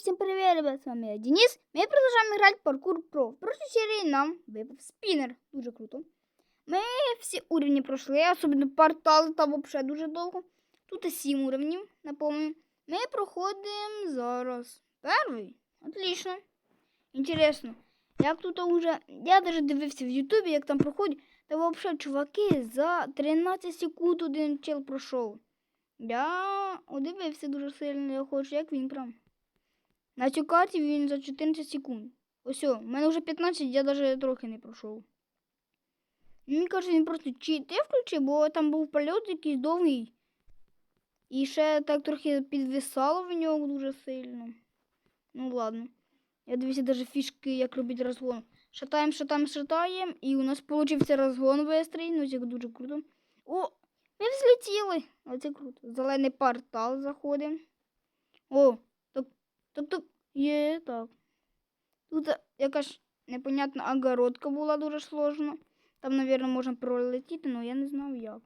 всем привет, ребят, с вами я, Денис. Мы продолжаем играть паркур про. В прошлой серии нам выпал спиннер. Дуже круто. Ми всі уровні пройшли, особливо портал, там взагалі дуже довго. Тут 7 уровнів, напомню. Ми проходимо зараз. Перший. Отлично. Інтересно. Як тут уже. Я навіть дивився в Ютубі, як там проходять. Та взагалі, чуваки, за 13 секунд один чел пройшов. Я удивився дуже сильно, я хочу, як він прям. На цю карті він за 14 секунд. Ось, в мене вже 15, я навіть трохи не пройшов. Мені кажуть, він просто чити включив, бо там був польот якийсь довгий. І ще так трохи підвисало в нього дуже сильно. Ну ладно. Я дивився навіть фішки, як робити розгон. Шатаємо, шатаємо, шатаємо, і у нас получився розгон бистрий, ну це дуже круто. О, ми взлетіли. Оце круто. Зелений портал заходимо. О, так, є, так. Тут якась непонятна огородка була дуже сложна. Там, мабуть, можна пролетіти, але я не знав як.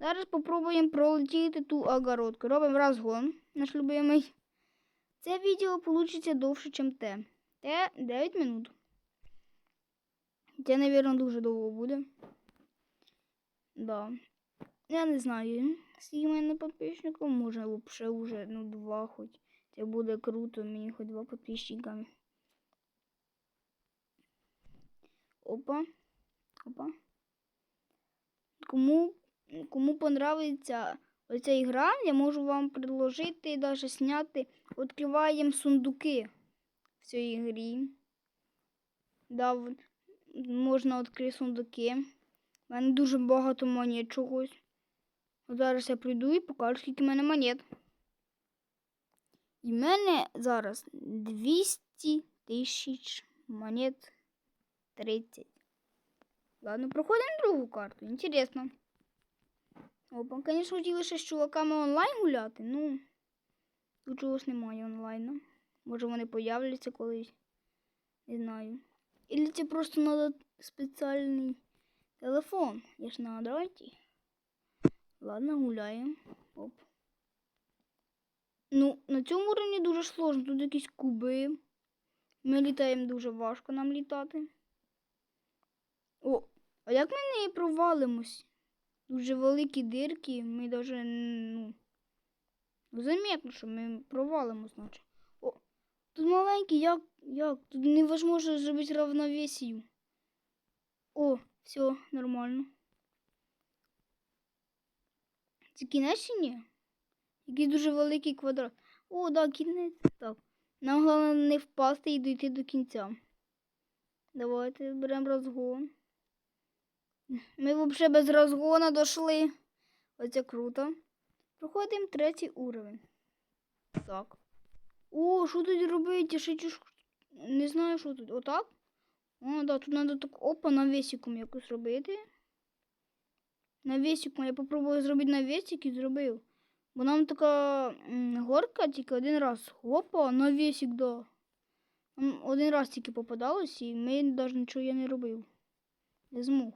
Зараз спробуємо пролетіти ту огородку. Робимо розгон, наш любимий. Це відео вийде довше, ніж те. Те 9 минут. Це, мабуть, дуже довго буде. Да. Я не знаю, скільки мене підписників, може взагалі вже ну, два хоч. Це буде круто, мені хоч два підписчика. Опа. Опа. Кому, кому понравиться оця гра, я можу вам предложити навіть зняти. Відкриваємо сундуки в цій грі. Да, можна відкрити сундуки. У мене дуже багато монет чогось. Зараз я прийду і покажу, скільки в мене монет. І в мене зараз 200 тисяч монет 30. Ладно, проходимо другу карту. Інтересно. Опа, звісно, хотіли ще з чуваками онлайн гуляти, ну тут чогось немає онлайну. Може вони появляться колись. Не знаю. Или це просто надо спеціальний телефон. Я ж на андроиді. Ладно, гуляємо. Оп. Ну, на цьому уровні дуже сложно. Тут якісь куби. Ми літаємо дуже важко нам літати. О, а як ми не провалимось? Дуже великі дирки, ми даже, ну, заметно, що ми провалимось, наче. О, тут маленький, як, як? Тут невозможно зробити равновесію. О, все, нормально. Це кінець чи ні? Якийсь дуже великий квадрат. О, да, кінець. Так. Нам головне не впасти і дійти до кінця. Давайте беремо розгон. Ми взагалі без розгону дійшли. Оце круто. Проходимо третій уровень. Так. О, що тут робити? Ще. Не знаю, що тут. Отак? О, да, тут треба так опа навесиком якось робити. Навесиком. Я попробую зробити навесик і зробив. Бо нам така горка тільки один раз. Опа, навесик, да. Нам один раз тільки попадалось, і ми навіть нічого я не робив. Не змог.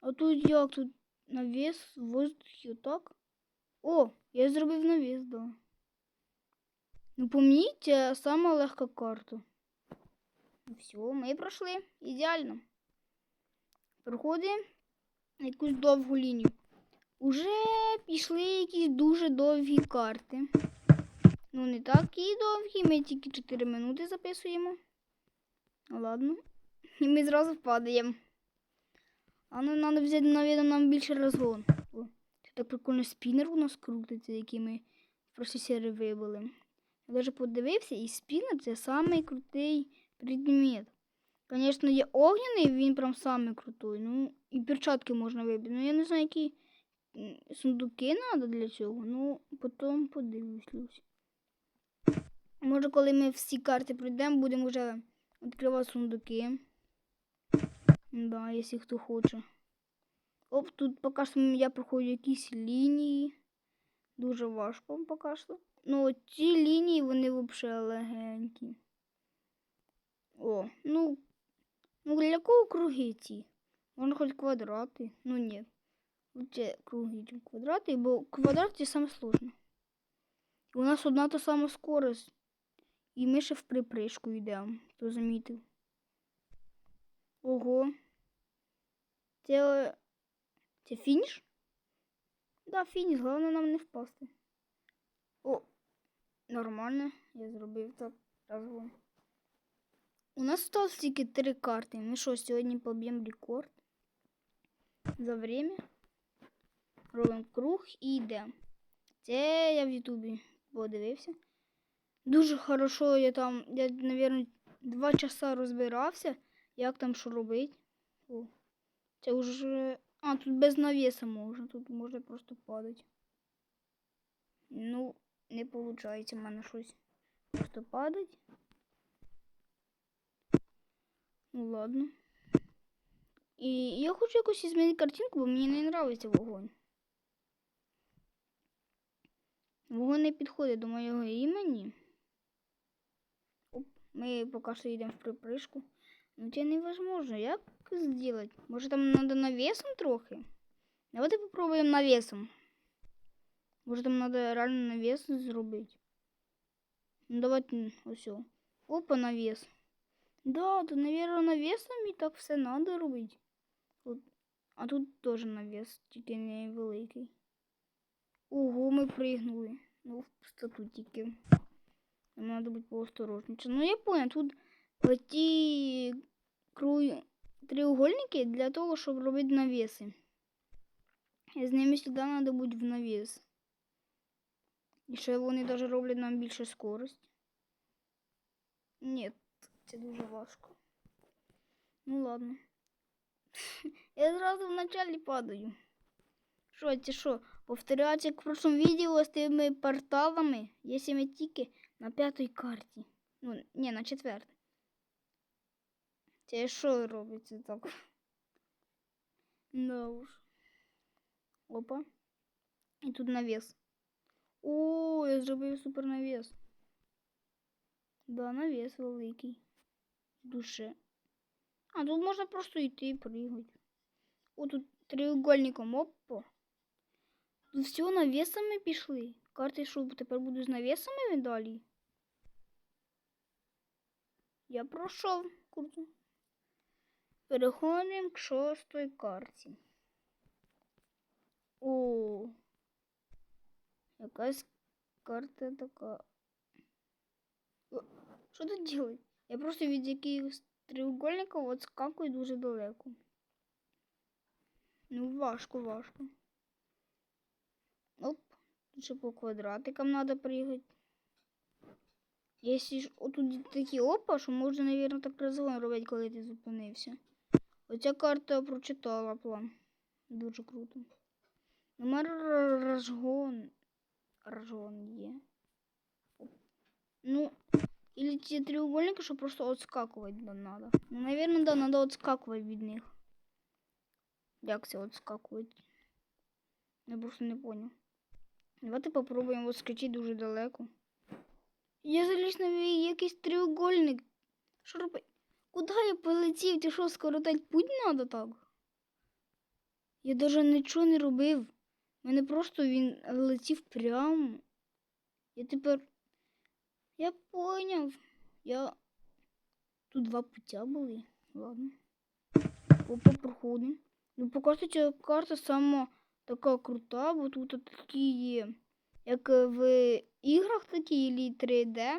А тут як тут навіс в воздухі, отак? О, я зробив навіс, да. Ну, поміть, це сама легка карта. Ну, все, ми пройшли. Ідеально. Проходимо якусь довгу лінію. Уже пішли якісь дуже довгі карти. Ну, не такі довгі, ми тільки 4 минути записуємо. Ну, Ладно. І ми зразу падаємо. А ну треба взяти, навіть, нам більше розгон. О, це так прикольно спінер у нас крутиться, який ми прошлій серії вибили. Я навіть подивився, і спінер це самий крутий предмет. Звісно, є огняний, він прям самий крутий. Ну, і перчатки можна вибити. Ну, я не знаю, які сундуки треба для цього. Ну, потім подивлюсь. Може, коли ми всі карти пройдемо, будемо вже відкривати сундуки. Да, якщо хто хоче. Оп, тут поки що я проходжу якісь лінії. Дуже важко поки що. Ну, ці лінії, вони взагалі легенькі. О, ну, ну для кого круги ці? Можна хоч квадрати. Ну ні. Це круги, чим квадрати, бо квадрат це саме сложне. У нас одна та сама скорость. І ми ще в припришку йдемо, хто замітив. Ого. Це. Це фініш? Да, фініш, головне нам не впасти. О, нормально, я зробив так разом. У нас осталось тільки три карти. Ми що, сьогодні поб'ємо рекорд за время. Робимо круг і йдемо. Це я в Ютубі подивився. Дуже хорошо я там, я, мабуть, два часа розбирався, як там що робити. О, це вже. А, тут без навіса можна, тут можна просто падати. Ну, не виходить в мене щось просто падать. Ну ладно. І я хочу якось змінити картинку, бо мені не подобається вогонь. Вогонь не підходить до моєго імені. Оп, ми поки що йдемо в припришку. Ну це невозможно. Як зробити? Може там треба навесом трохи? Давайте попробуємо навесом. Може там треба реально навес зробити. Ну давайте ось. Опа, навес. Да, то, наверное, навесом і так все надо робити. А тут теж навес, тільки не. Ого, ми пригнули. Ну, в пустоту тільки. Нам надо бути поосторожніше. Ну, я понял, тут ті кру... треугольники для того, щоб робити навеси. І з ними завжди треба бути в навес. І ще вони навіть роблять нам більше скорость. Ні, це дуже важко. Ну ладно. Я зразу в началі падаю. Що, це що? Повторяється як в прошлому відео з тими порталами, ми тільки на п'ятій карті. Ну, ні, на четвертій. Це що робиться так? Да уж. Опа. І тут навес. О, я зробив супер навес. Да, навес великий. Душе. А, тут можна просто йти і пригати. О, тут треугольником опа. Тут все навесами пішли. Карти що, тепер буду з навесами далі? Я пройшов круто. Переходимо к шостій карті. О, якась карта така. О, Що тут делать? Я просто від якихось треугольників от скакую дуже далеко. Ну, важко, важко. Тут ще по квадратикам надо прыгать. Якщо ж отут такі опа, що можна, мабуть, так розгон робити, коли ти зупинився. Оця карта прочитала план. Дуже круто. Номер розгон. Розгон є. Ну, или ці треугольники, що просто отскакувати надо. Ну, наверное, да, надо отскакувати від них. Як це отскакувати? Я просто не понял. Давайте попробуємо отскочити дуже далеко. Я заліз на якийсь треугольник. Що робити? Куди я полетів? Ти що, скоротать путь надо так? Я даже нічого не робив. Мене просто він летів прямо. Я тепер. Я поняв. Я. Тут два путя були. Ладно. Опа, проходимо. Ну, поки карта сама така крута, бо тут такі як в іграх такі, или 3D,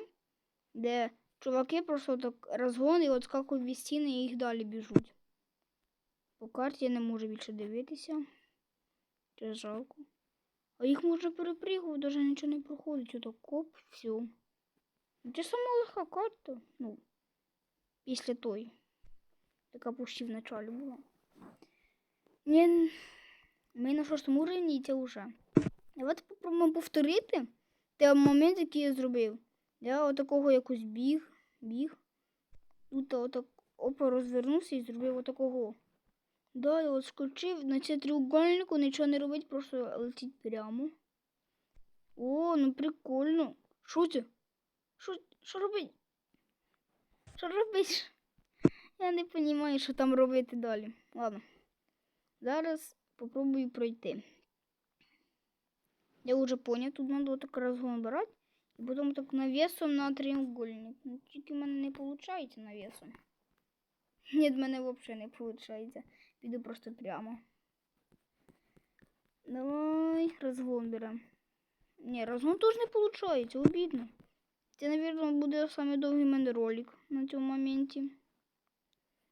де чуваки просто так розгон і отскакують від стіни і їх далі біжуть. По карті я не можу більше дивитися. Це жалко. А їх можна перепригувати, навіть нічого не проходить. Ото коп, все. Це сама легка карта. Ну, після той. Така почти в началі була. Ні, ми на шостому рівні і це вже. Давайте попробуємо повторити той момент, який я зробив. Я отакого якось біг, біг. Тут отак опа розвернувся і зробив отакого. Да, я от скочив на цей треугольнику, нічого не робить, просто летить прямо. О, ну прикольно. Що це? Що, що робить? Що робить? Я не розумію, що там робити далі. Ладно. Зараз попробую пройти. Я вже поняв, тут треба так розгон брати І потім так навісом на треугольник. Ну, тільки в мене не виходить навісом. Ні, в мене взагалі не виходить. Піду просто прямо. Давай розгон берем. Ні, розгон теж не виходить, обідно. Це, мабуть, буде самий довгий мене ролик на цьому моменті.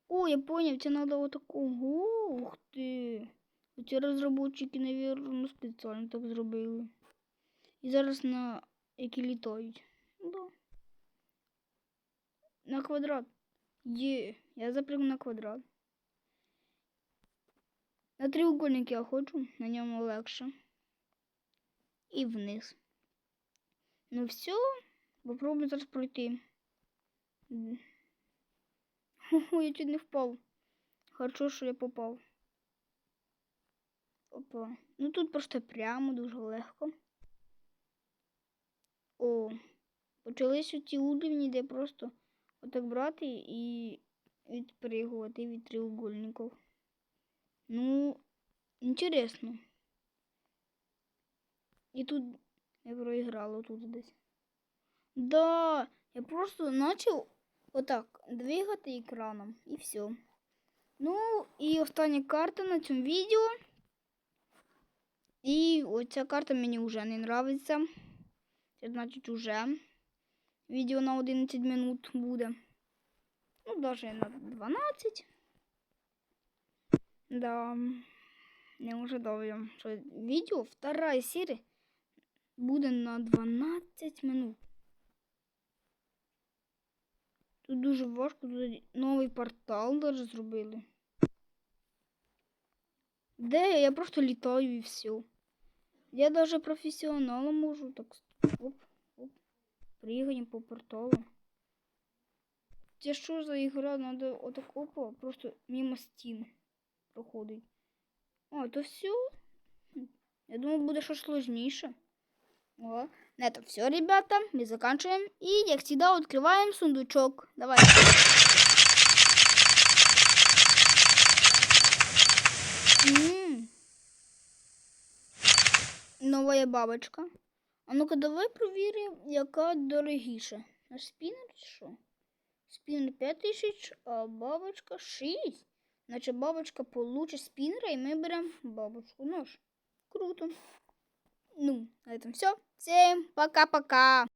О, я поняв, це треба отакого. Ух ти. Оці розробники, мабуть, спеціально так зробили. І зараз на які літають. Да. На квадрат. Є, я запрягну на квадрат. На треугольник я хочу, на ньому легше. І вниз. Ну все, попробуй зараз пройти. Хо-хо, я чуть не впав. Хорошо, що я попав. Опа. Ну тут просто прямо дуже легко. О, почалися ці уровні, де просто отак брати і відпригувати від треугольників. Ну, інтересно. І тут я проіграла тут десь. Да, я просто почав отак двигати екраном і все. Ну, і остання карта на цьому відео. І оця карта мені вже не нравиться. Це значить уже відео на 11 минут буде. Ну, навіть на 12. Да. Не ожидав я, що відео вторая серія буде на 12 минут. Тут дуже важко, тут новий портал даже зробили. Де? Я просто літаю і все. Я даже професіоналом можу так оп, оп, пригаємо по порталу. Це що за ігра? Надо отак опа, просто мимо стін проходить. А, то все. Я думаю, буде щось сложніше. О, на этом все, ребята. Мы заканчиваем. И, как всегда, открываем сундучок. Давай. Новая бабочка. А ну-ка, давай провіримо, яка дорогіша. Наш спінер що? Спінер 5000, а бабочка 6. Значить, бабочка получить спінера, і ми беремо бабочку. Нож. Круто. Ну, на этом все. Всем пока-пока.